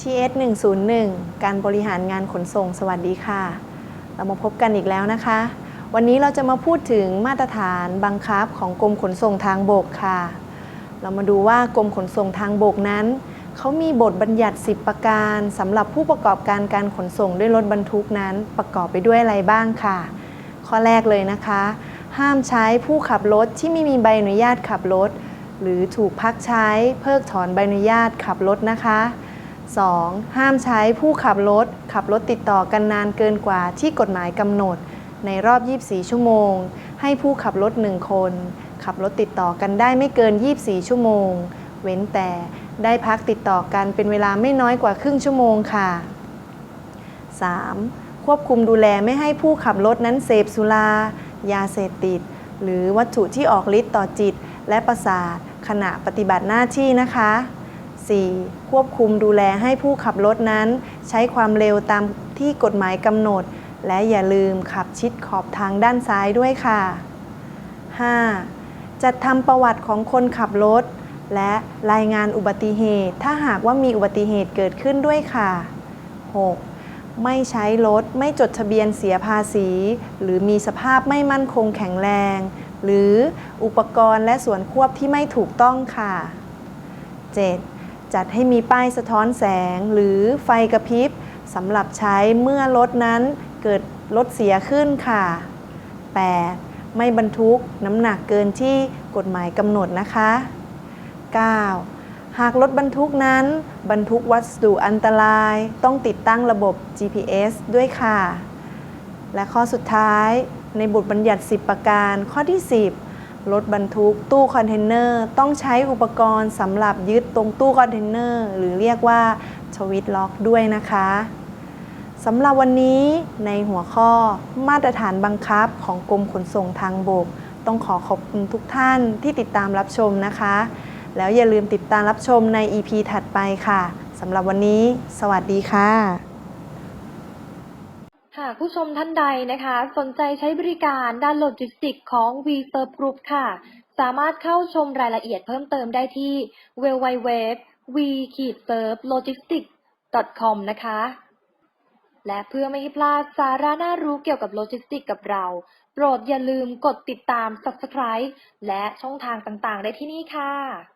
TS 101 การบริหารงานขนส่ง สวัสดีค่ะ เรามาพบกันอีกแล้วนะคะ วันนี้เราจะมาพูดถึงมาตรฐานบังคับของกรมขนส่งทางบกค่ะ เรามาดูว่ากรมขนส่งทางบกนั้น เขามีบทบัญญัติ 10 ประการสำหรับผู้ประกอบการการขนส่งด้วยรถบรรทุกนั้นประกอบไปด้วยอะไรบ้างค่ะ ข้อแรกเลยนะคะ ห้ามใช้ผู้ขับรถที่ไม่มีใบอนุญาตขับรถ หรือถูกพักใช้เพิกถอนใบอนุญาตขับรถนะคะ 2. ห้ามใช้ผู้ขับรถ ขับรถติดต่อกันนานเกินกว่าที่กฎหมายกำหนด ในรอบ 24 ชั่วโมง ให้ผู้ขับรถ 1 คน ขับรถติดต่อกันได้ไม่เกิน 24 ชั่วโมง เว้นแต่ได้พักติดต่อกันเป็นเวลาไม่น้อยกว่าครึ่งชั่วโมงค่ะ 3. ควบคุมดูแลไม่ให้ผู้ขับรถนั้นเสพสุรา ยาเสพติด หรือวัตถุที่ออกฤทธิ์ต่อจิต และประสาทขณะปฏิบัติหน้าที่นะคะ 4. ควบคุมดูแลให้ผู้ขับรถนั้น ใช้ความเร็วตามที่กฎหมายกำหนด และอย่าลืมขับชิดขอบทางด้านซ้ายด้วยค่ะ 5. จัดทำประวัติของคนขับรถ และรายงานอุบัติเหตุ ถ้าหากว่ามีอุบัติเหตุเกิดขึ้นด้วยค่ะ 6. ไม่ใช้รถ ไม่จดทะเบียนเสียภาษี หรือมีสภาพไม่มั่นคงแข็งแรง หรืออุปกรณ์และส่วนควบที่ไม่ถูกต้องค่ะ 7. จัดให้มีป้ายสะท้อนแสงหรือไฟกระพริบสำหรับใช้เมื่อรถนั้นเกิดรถเสียขึ้นค่ะ 8. ไม่บรรทุกน้ำหนักเกินที่กฎหมายกำหนดนะคะ 9. หากรถบรรทุกนั้น บรรทุกวัสดุอันตราย ต้องติดตั้งระบบ GPS ด้วยค่ะ และข้อสุดท้ายในบทบัญญัติ 10 ประการข้อที่ 10 รถบรรทุก ตู้คอนเทนเนอร์ ต้องใช้อุปกรณ์สำหรับยึดตรงตู้คอนเทนเนอร์ หรือเรียกว่าชวิตล็อกด้วยนะคะสำหรับวันนี้ในหัวข้อมาตรฐานบังคับของกรมขนส่งทางบก ต้องขอขอบคุณทุกท่านที่ติดตามรับชมนะคะ แล้วอย่าลืมติดตามรับชมใน EP ถัดไปค่ะสำหรับวันนี้ สวัสดีค่ะากผู้ชมท่านใดนะคะ สนใจใช้บริการด้านโลจิสติกของ v s e r v Group ค่ะ สามารถเข้าชมรายละเอียดเพิ่มเติมได้ที่ www v s e r v logistics com นะคะ และเพื่อไม่ให้พลาดสาระน่ารู้เกี่ยวกับโลจิสติกกับเรา โปรดอย่าลืมกดติดตาม Subscribe และช่องทางต่างๆ ได้ที่นี่ค่ะ